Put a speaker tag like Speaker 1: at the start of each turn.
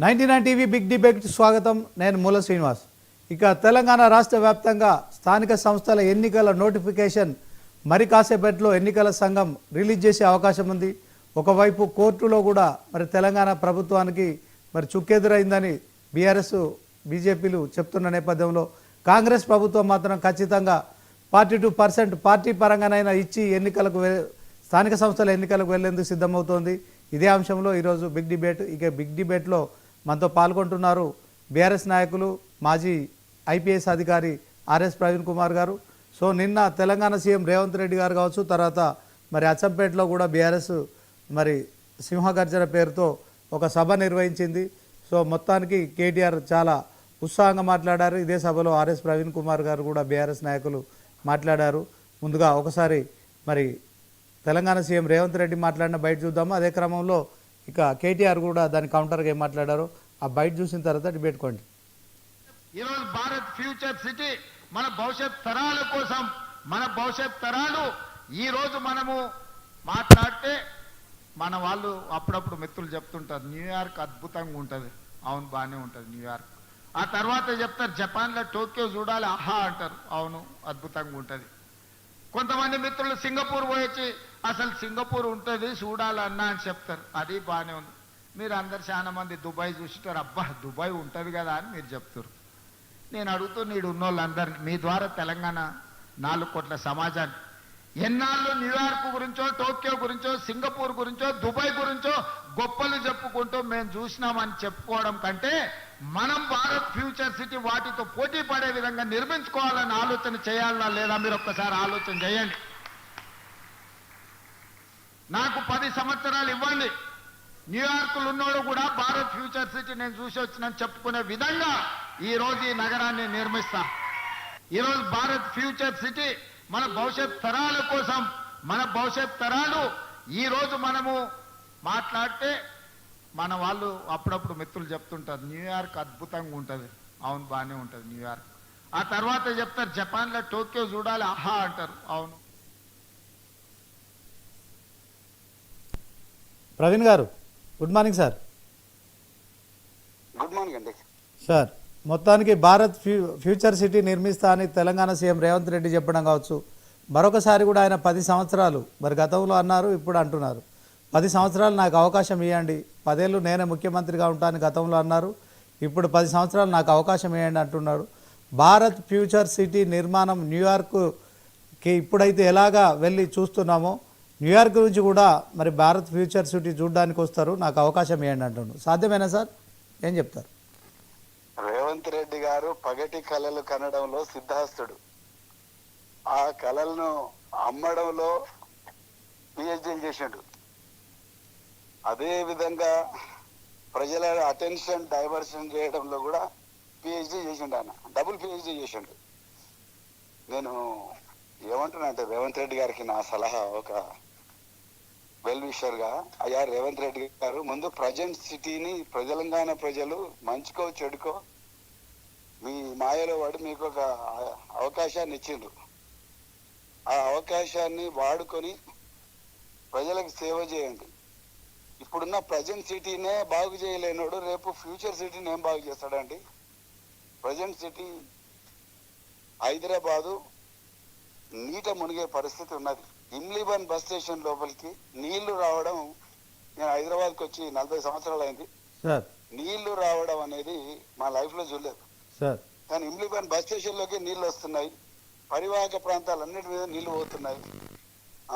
Speaker 1: Ninety nine TV big debate స్వాగతం. నేను మూల శ్రీనివాస్. ఇక తెలంగాణ రాష్ట్ర వ్యాప్తంగా స్థానిక సంస్థల ఎన్నికల నోటిఫికేషన్ మరి కాసేపట్లో ఎన్నికల సంఘం రిలీజ్ చేసే అవకాశం ఉంది. ఒకవైపు కోర్టులో కూడా మరి తెలంగాణ ప్రభుత్వానికి మరి చుక్కెదురైందని బీఆర్ఎస్ బీజేపీలు చెప్తున్న నేపథ్యంలో కాంగ్రెస్ ప్రభుత్వం మాత్రం ఖచ్చితంగా ఫార్టీ టూ పర్సెంట్ పార్టీ పరంగానైనా ఇచ్చి ఎన్నికలకు వె- స్థానిక సంస్థల ఎన్నికలకు వెళ్ళేందుకు సిద్ధమవుతోంది. ఇదే అంశంలో ఈరోజు బిగ్ డిబేట్ ఇక బిగ్ డిబేట్లో మనతో పాల్గొంటున్నారు బీఆర్ఎస్ నాయకులు మాజీ ఐపీఎస్ అధికారి ఆర్ఎస్ ప్రవీణ్ కుమార్ గారు. సో నిన్న తెలంగాణ సీఎం రేవంత్ రెడ్డి గారు కావచ్చు తర్వాత మరి అచ్చంపేటలో కూడా బీఆర్ఎస్ మరి సింహగర్జన పేరుతో ఒక సభ నిర్వహించింది. సో మొత్తానికి కేటీఆర్ చాలా ఉత్సాహంగా మాట్లాడారు. ఇదే సభలో ఆర్ఎస్ ప్రవీణ్ కుమార్ గారు కూడా బీఆర్ఎస్ నాయకులు మాట్లాడారు. ముందుగా ఒకసారి మరి తెలంగాణ సీఎం రేవంత్ రెడ్డి మాట్లాడిన బయట చూద్దాము. అదే క్రమంలో ఇక కేటీఆర్ కూడా దాని కౌంటర్గా ఏం మాట్లాడారు ఆ బయట చూసిన తర్వాత డిబేట్ కొండి
Speaker 2: ఈరోజు భారత్ ఫ్యూచర్ సిటీ మన భవిష్యత్ తరాల కోసం మన భవిష్యత్ తరాలు ఈ రోజు మనము మాట్లాడితే మన వాళ్ళు అప్పుడప్పుడు మిత్రులు చెప్తుంటారు న్యూయార్క్ అద్భుతంగా ఉంటుంది. అవును బాగానే ఉంటుంది న్యూయార్క్ ఆ తర్వాత చెప్తారు జపాన్లో టోక్యో చూడాలి. ఆహా అంటారు. అవును అద్భుతంగా ఉంటుంది. కొంతమంది మిత్రులు సింగపూర్ పోయొచ్చి అసలు సింగపూర్ ఉంటుంది చూడాలన్నా అని చెప్తారు. అది బాగానే ఉంది. మీరు అందరు చాలా మంది దుబాయ్ చూసిటారు అబ్బా దుబాయ్ ఉంటుంది కదా అని మీరు చెప్తారు నేను అడుగుతూ నీడు ఉన్నోళ్ళందరినీ మీ ద్వారా తెలంగాణ నాలుగు కోట్ల సమాజాన్ని ఎన్నాళ్ళు న్యూయార్క్ గురించో టోక్యో గురించో సింగపూర్ గురించో దుబాయ్ గురించో గొప్పలు చెప్పుకుంటూ మేము చూసినామని చెప్పుకోవడం కంటే మనం భారత్ ఫ్యూచర్ సిటీ వాటితో పోటీ పడే విధంగా నిర్మించుకోవాలని ఆలోచన చేయాలన్నా లేదా మీరు ఒక్కసారి ఆలోచన చేయండి. నాకు పది సంవత్సరాలు ఇవ్వండి. న్యూయార్క్లో ఉన్నోడు కూడా భారత్ ఫ్యూచర్ సిటీ నేను చూసి వచ్చినని చెప్పుకునే విధంగా ఈ రోజు ఈ నగరాన్ని నిర్మిస్తా. ఈరోజు భారత్ ఫ్యూచర్ సిటీ మన భవిష్యత్ తరాల కోసం మన భవిష్యత్ తరాలు ఈ రోజు మనము మాట్లాడితే మన వాళ్ళు అప్పుడప్పుడు మిత్రులు చెప్తుంటారు న్యూయార్క్ అద్భుతంగా ఉంటుంది. అవును బాగానే ఉంటుంది న్యూయార్క్. ఆ తర్వాత చెప్తారు జపాన్లో టోక్యో చూడాలి. ఆహా అంటారు. అవును.
Speaker 1: Praveen garu good morning sir.
Speaker 3: Good morning అండి.
Speaker 1: సార్ మొత్తానికి భారత్ ఫ్యూ ఫ్యూచర్ సిటీ నిర్మిస్తా అని తెలంగాణ సీఎం రేవంత్ రెడ్డి చెప్పడం కావచ్చు. మరొకసారి కూడా ఆయన పది సంవత్సరాలు మరి గతంలో అన్నారు ఇప్పుడు అంటున్నారు. పది సంవత్సరాలు నాకు అవకాశం ఇవ్వండి పదేళ్ళు నేనే ముఖ్యమంత్రిగా ఉంటాను గతంలో అన్నారు. ఇప్పుడు పది సంవత్సరాలు నాకు అవకాశం ఇవ్వండి అంటున్నాడు భారత్ ఫ్యూచర్ సిటీ నిర్మాణం న్యూయార్క్కి ఇప్పుడైతే ఎలాగా వెళ్ళి చూస్తున్నామో న్యూయార్క్ నుంచి కూడా మరి భారత్ ఫ్యూచర్ సిటీ చూడడానికి వస్తారు. నాకు అవకాశం ఏంటి అంటున్నాడు. సాధ్యమేనా సార్? ఏం చెప్తారు?
Speaker 3: రేవంత్ రెడ్డి గారు పగటి కళలు కనడంలో సిద్ధాస్తుడు ఆ కళలను అమ్మడంలో పిహెచ్డీ చేసిండు. అదే విధంగా ప్రజల అటెన్షన్ డైవర్షన్ చేయడంలో కూడా పిహెచ్డీ చేసిండు ఆయన. డబుల్ పిహెచ్డీ చేసిండు. నేను ఏమంటున్నా అంటే రేవంత్ రెడ్డి గారికి నా సలహా ఒక వెల్ విషర్గా అయ్యా రేవంత్ రెడ్డి గారు ముందు ప్రజెంట్ సిటీని తెలంగాణ ప్రజలు మంచికో చెడుకో మీ మాయలో వాడు మీకు ఒక అవకాశాన్ని ఇచ్చిండ్రు. ఆ అవకాశాన్ని వాడుకొని ప్రజలకు సేవ చేయండి. ఇప్పుడున్న ప్రజెంట్ సిటీనే బాగు చేయలేనోడు రేపు ఫ్యూచర్ సిటీని ఏం బాగు చేస్తాడండి? ప్రజెంట్ సిటీ హైదరాబాదు నీట మునిగే పరిస్థితి ఉన్నది. ఇమ్లీబన్ బస్ స్టేషన్ లోపలికి నీళ్ళు రావడం నేను హైదరాబాద్కి వచ్చి నలభై సంవత్సరాలు అయింది. నీళ్ళు రావడం అనేది మా లైఫ్లో చూడలేదు కానీ ఇమ్లీబన్ బస్ స్టేషన్లోకి నీళ్ళు వస్తున్నాయి. పరివాహక ప్రాంతాలన్నిటి మీద నీళ్ళు పోతున్నాయి.